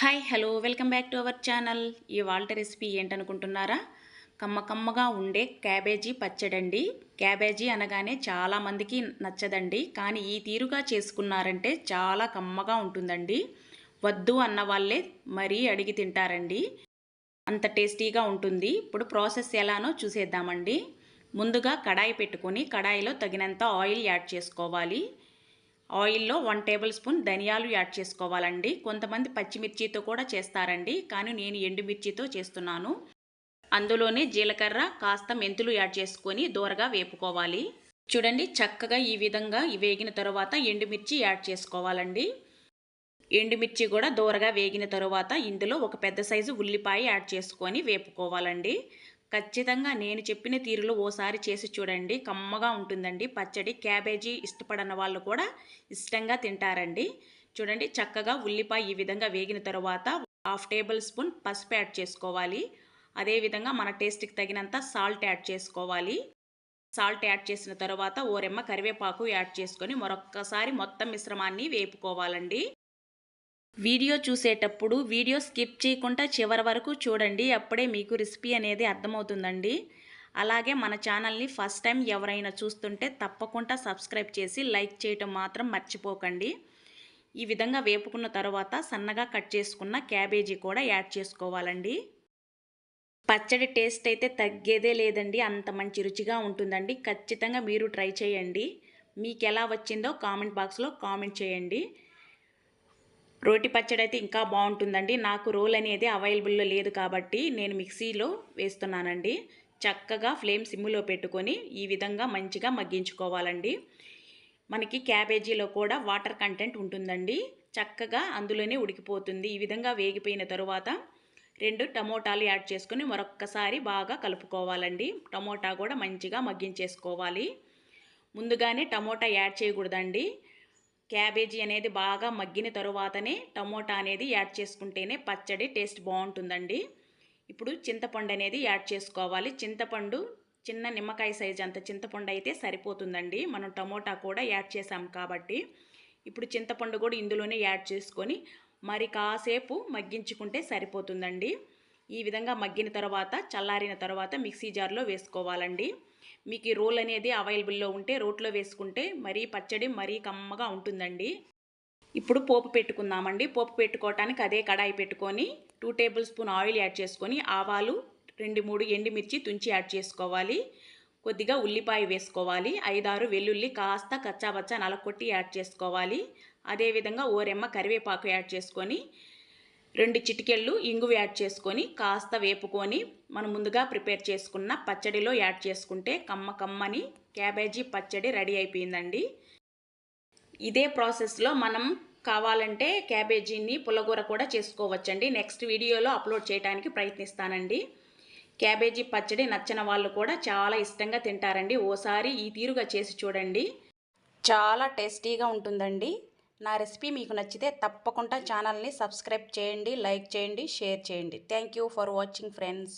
Hi hello welcome back to our channel ఇవాళ recipe ఏంటనుకుంటున్నారా? కమ్మ కమ్మగా ఉండే క్యాబేజీ పచ్చడండి. క్యాబేజీ అనగానే చాలామందికి నచ్చదండి. కానీ ఈ తీరుగా చేసుకున్నారంటే చాలా కమ్మగా ఉంటుందండి. వద్దు అన్న వాళ్ళే మరీ అడిగి తింటారండి. అంత టేస్టీగా ఉంటుంది. ఇప్పుడు ప్రాసెస్ ఎలానో చూసేద్దామండి. ముందుగా కడాయి పెట్టుకొని కడాయిలో తగినంత ఆయిల్ యాడ్ చేసుకోవాలి. ఆయిల్లో వన్ టేబుల్ స్పూన్ ధనియాలు యాడ్ చేసుకోవాలండి. కొంతమంది పచ్చిమిర్చితో కూడా చేస్తారండి కానీ నేను ఎండుమిర్చితో చేస్తున్నాను. అందులోనే జీలకర్ర కాస్త మెంతులు యాడ్ చేసుకొని దూరగా వేపుకోవాలి. చూడండి చక్కగా ఈ విధంగా వేగిన తర్వాత ఎండుమిర్చి యాడ్ చేసుకోవాలండి. ఎండుమిర్చి కూడా దూరగా వేగిన తరువాత ఇందులో ఒక పెద్ద సైజు ఉల్లిపాయ యాడ్ చేసుకొని వేపుకోవాలండి. ఖచ్చితంగా నేను చెప్పిన తీరులో ఓసారి చేసి చూడండి. కమ్మగా ఉంటుందండి. పచ్చడి క్యాబేజీ ఇష్టపడని వాళ్ళు కూడా ఇష్టంగా తింటారండి. చూడండి చక్కగా ఉల్లిపాయ ఈ విధంగా వేగిన తర్వాత హాఫ్ టేబుల్ స్పూన్ పసుపు యాడ్ చేసుకోవాలి. అదేవిధంగా మన టేస్ట్కి తగినంత సాల్ట్ యాడ్ చేసుకోవాలి. సాల్ట్ యాడ్ చేసిన తర్వాత ఓరెమ్మ కరివేపాకు యాడ్ చేసుకొని మరొక్కసారి మొత్తం మిశ్రమాన్ని వేపుకోవాలండి. వీడియో చూసేటప్పుడు వీడియో స్కిప్ చేయకుండా చివరి వరకు చూడండి. అప్పుడే మీకు రెసిపీ అనేది అర్థమవుతుందండి. అలాగే మన ఛానల్ని ఫస్ట్ టైం ఎవరైనా చూస్తుంటే తప్పకుండా సబ్స్క్రైబ్ చేసి లైక్ చేయటం మాత్రం మర్చిపోకండి. ఈ విధంగా వేపుకున్న తర్వాత సన్నగా కట్ చేసుకున్న క్యాబేజీ కూడా యాడ్ చేసుకోవాలండి. పచ్చడి టేస్ట్ అయితే తగ్గేదే లేదండి. అంత మంచి రుచిగా ఉంటుందండి. ఖచ్చితంగా మీరు ట్రై చేయండి. మీకు ఎలా వచ్చిందో కామెంట్ బాక్స్లో కామెంట్ చేయండి. రోటి పచ్చడి అయితే ఇంకా బాగుంటుందండి. నాకు రోల్ అనేది అవైలబుల్లో లేదు కాబట్టి నేను మిక్సీలో వేస్తున్నానండి. చక్కగా ఫ్లేమ్ సిమ్లో పెట్టుకొని ఈ విధంగా మంచిగా మగ్గించుకోవాలండి. మనకి క్యాబేజీలో కూడా వాటర్ కంటెంట్ ఉంటుందండి. చక్కగా అందులోనే ఉడికిపోతుంది. ఈ విధంగా వేగిపోయిన తరువాత రెండు టమోటాలు యాడ్ చేసుకొని మరొక్కసారి బాగా కలుపుకోవాలండి. టమోటా కూడా మంచిగా మగ్గించేసుకోవాలి. ముందుగానే టమోటా యాడ్ చేయకూడదండి. క్యాబేజీ అనేది బాగా మగ్గిన తరువాతనే టమోటా అనేది యాడ్ చేసుకుంటేనే పచ్చడి టేస్ట్ బాగుంటుందండి. ఇప్పుడు చింతపండు అనేది యాడ్ చేసుకోవాలి. చింతపండు చిన్న నిమ్మకాయ సైజ్ అంత చింతపండు అయితే సరిపోతుందండి. మనం టమోటా కూడా యాడ్ చేసాం కాబట్టి. ఇప్పుడు చింతపండు కూడా ఇందులోనే యాడ్ చేసుకొని మరి కాసేపు మగ్గించుకుంటే సరిపోతుందండి. ఈ విధంగా మగ్గిన తర్వాత చల్లారిన తర్వాత మిక్సీ జార్లో వేసుకోవాలండి. మీకు ఈ రోల్ అనేది అవైలబుల్లో ఉంటే రోట్లో వేసుకుంటే మరీ పచ్చడి మరీ కమ్మగా ఉంటుందండి. ఇప్పుడు పోపు పెట్టుకుందామండి. పోపు పెట్టుకోవటానికి అదే కడాయి పెట్టుకొని two tablespoon oil add చేసుకొని ఆవాలు రెండు మూడు ఎండుమిర్చి తుంచి యాడ్ చేసుకోవాలి. కొద్దిగా ఉల్లిపాయ వేసుకోవాలి. ఐదారు వెల్లుల్లి కాస్త కచ్చాబచ్చా నలకొట్టి యాడ్ చేసుకోవాలి. అదేవిధంగా ఓరెమ్మ కరివేపాకు యాడ్ చేసుకొని రెండు చిటికెళ్ళు ఇంగువ యాడ్ చేసుకొని కాస్త వేపుకొని మనం ముందుగా ప్రిపేర్ చేసుకున్న పచ్చడిలో యాడ్ చేసుకుంటే కమ్మ కమ్మని క్యాబేజీ పచ్చడి రెడీ అయిపోయిందండి. ఇదే ప్రాసెస్లో మనం కావాలంటే క్యాబేజీని పులగూర కూడా చేసుకోవచ్చండి. నెక్స్ట్ వీడియోలో అప్లోడ్ చేయడానికి ప్రయత్నిస్తానండి. క్యాబేజీ పచ్చడి నచ్చిన వాళ్ళు కూడా చాలా ఇష్టంగా తింటారండి. ఓసారి ఈ తీరుగా చేసి చూడండి. చాలా టేస్టీగా ఉంటుందండి. నా రెసిపీ మీకు నచ్చితే తప్పకుండా ఛానల్ని సబ్స్క్రైబ్ చేయండి లైక్ చేయండి షేర్ చేయండి. Thank you for watching friends